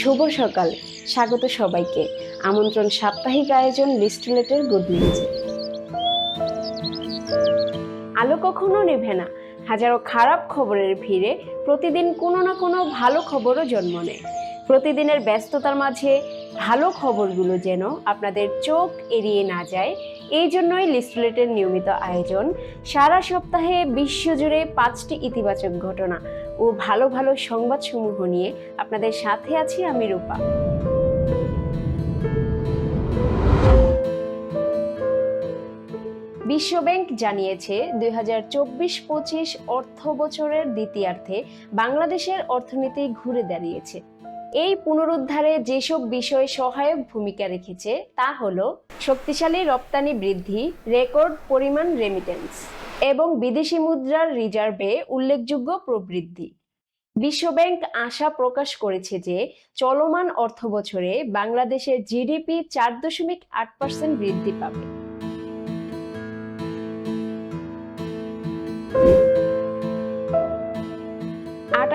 শুভ সকাল। স্বাগত সবাইকে। আমন্ত্রণ সাপ্তাহিক আয়োজন লিস্টুলেটের গুড নিউজে। আলো কখনো নেভে না। হাজারো খারাপ খবরের ভিড়ে প্রতিদিন কোনো না কোনো ভালো খবরও জন্ম নেয়। প্রতিদিনের ব্যস্ততার মাঝে ভালো খবরগুলো যেন আপনাদের চোখ এড়িয়ে না যায় এই জন্যই লিস্টলেটের নিয়মিত আয়োজন। সারা সপ্তাহে বিশ্বজুড়ে পাঁচটি ইতিবাচক ঘটনা ও ভালো ভালো সংবাদসমূহ নিয়ে আপনাদের সাথে আছি আমি রূপা। বিশ্বব্যাংক জানিয়েছে, দুই হাজার চব্বিশ পঁচিশ অর্থ বছরের দ্বিতীয়ার্ধে বাংলাদেশের অর্থনীতি ঘুরে দাঁড়িয়েছে। এই পুনরুদ্ধারে যেসব বিষয় সহায়ক ভূমিকা রেখেছে, তা হল শক্তিশালী রপ্তানি বৃদ্ধি, রেকর্ড পরিমাণ রেমিটেন্স এবং বিদেশি মুদ্রার রিজার্ভে উল্লেখযোগ্য প্রবৃদ্ধি। বিশ্বব্যাংক আশা প্রকাশ করেছে যে চলমান অর্থবছরে বাংলাদেশের জিডিপি চার দশমিক আট পার্সেন্ট বৃদ্ধি পাবে।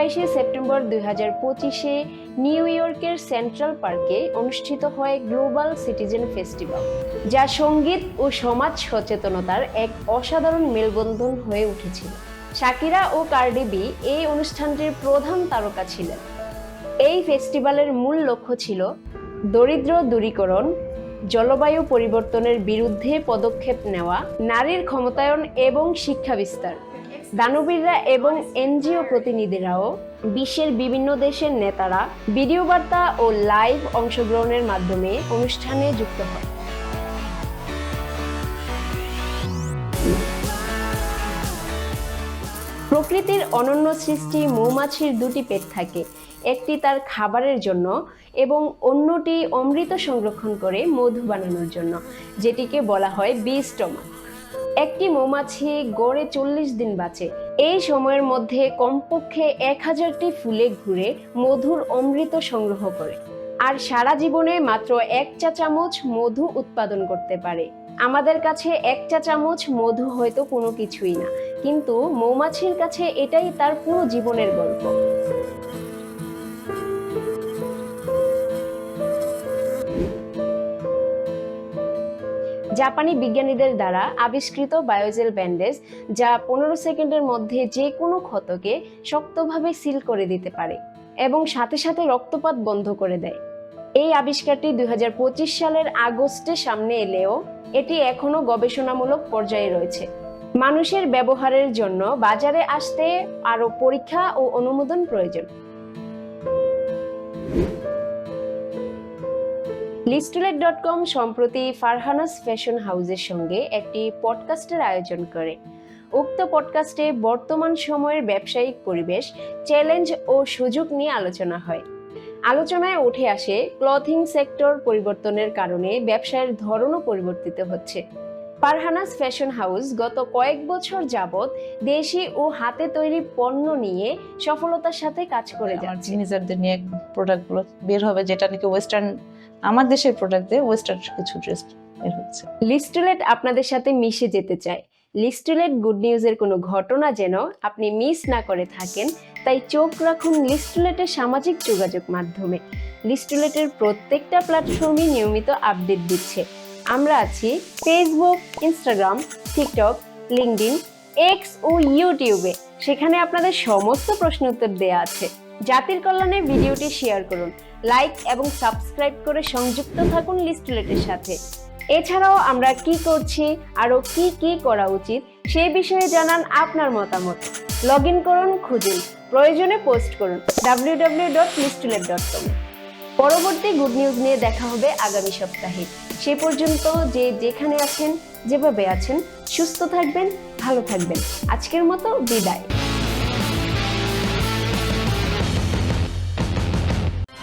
আটাইশে সেপ্টেম্বর দুই হাজার পঁচিশে নিউ ইয়র্কের সেন্ট্রাল পার্কে অনুষ্ঠিত হয় গ্লোবাল সিটিজেন ফেস্টিভ্যাল, যা সংগীত ও সমাজ সচেতনতার এক অসাধারণ মেলবন্ধন হয়ে উঠেছিল। শাকিরা ও কার্ডিবি এই অনুষ্ঠানটির প্রধান তারকা ছিলেন। এই ফেস্টিভ্যালের মূল লক্ষ্য ছিল দরিদ্র দূরীকরণ, জলবায়ু পরিবর্তনের বিরুদ্ধে পদক্ষেপ নেওয়া, নারীর ক্ষমতায়ন এবং শিক্ষা বিস্তার। দানবীররা এবং এনজিও প্রতিনিধিরাও বিশ্বের বিভিন্ন দেশের নেতারা ভিডিও বার্তা ও লাইভ অংশগ্রহণের মাধ্যমে অনুষ্ঠানে যুক্ত হয় প্রকৃতির অনন্য সৃষ্টি মৌমাছির দুটি পেট থাকে, একটি তার খাবারের জন্য এবং অন্যটি অমৃত সংরক্ষণ করে মধু বানানোর জন্য, যেটিকে বলা হয় বি স্টমাক। একটি মৌমাছি গড়ে চল্লিশ দিন বাঁচে। এই সময়ের মধ্যে কমপক্ষে এক হাজারটি ফুলে ঘুরে মধুর অমৃত সংগ্রহ করে। আর সারা জীবনে মাত্র এক চা চামচ মধু উৎপাদন করতে পারে। আমাদের কাছে এক চা চামচ মধু হয়তো কোনো কিছুই না, কিন্তু মৌমাছির কাছে এটাই তার পুরো জীবনের গল্প। জাপানি বিজ্ঞানীদের দ্বারা আবিষ্কৃত বায়োজেল ব্যান্ডেজ, যা পনেরো সেকেন্ডের মধ্যে যে কোনো ক্ষতকে শক্তভাবে সিল করে দিতে পারে এবং সাথে সাথে রক্তপাত বন্ধ করে দেয়। এই আবিষ্কারটি দু হাজার পঁচিশ সালের আগস্টে সামনে এলেও এটি এখনও গবেষণামূলক পর্যায়ে রয়েছে। মানুষের ব্যবহারের জন্য বাজারে আসতে আরও পরীক্ষা ও অনুমোদন প্রয়োজন। লিস্টুলেট ডট কম সম্প্রতি ফারহানাস ফ্যাশন হাউজের সঙ্গে একটি পডকাস্টের আয়োজন করে। উক্ত পডকাস্টে বর্তমান সময়ের ব্যবসায়িক পরিবেশ চ্যালেঞ্জ ও সুযোগ নিয়ে আলোচনা হয়। আলোচনায় উঠে আসে ক্লথিং সেক্টর পরিবর্তনের কারণে ব্যবসায়ের ধরনও পরিবর্তিত হচ্ছে। পারহানাস ফ্যাশন হাউস গত কয়েক বছর যাবৎ দেশি ও হাতে তৈরি পণ্য নিয়ে সফলতার সাথে কাজ করে যাচ্ছে। নিয়ে প্রোডাক্টগুলো বের হবে যেটা নাকি ওয়েস্টার্ন আমার দেশের প্রোডাক্ট দিয়ে ওয়েস্টার্ন কিছু ড্রেস বের হচ্ছে। লিস্টুলেট আপনাদের সাথে মিশে যেতে চায়। লিস্টুলেট গুড নিউজের কোনো ঘটনা যেন আপনি মিস না করে থাকেন, তাই চোখ রাখুন লিস্টুলেটের সামাজিক যোগাযোগ মাধ্যমে। লিস্টুলেটের প্রত্যেকটা প্ল্যাটফর্মে নিয়মিত আপডেট দিচ্ছে। আমরা আছি Facebook Instagram TikTok LinkedIn X ও ইউটিউবে সেখানে আপনাদের সমস্ত প্রশ্ন উত্তর দেওয়া আছে। জাতির কল্যাণে ভিডিওটি শেয়ার করুন। লাইক এবং সাবস্ক্রাইব করে সংযুক্ত থাকুন লিস্টুলেটের সাথে। এছাড়াও আমরা কি করছি, আরও কি কি করা উচিত, সে বিষয়ে জানান আপনার মতামত। লগ ইন করুন, খুঁজুন, প্রয়োজনে পোস্ট করুন ডাব্লিউ ডাব্লিউ ডট ডট পরবর্তী গুড নিউজ নিয়ে দেখা হবে আগামী সপ্তাহে। সে পর্যন্ত যে যেখানে আছেন, যেভাবে আছেন, সুস্থ থাকবেন, ভালো থাকবেন। আজকের মতো বিদায়।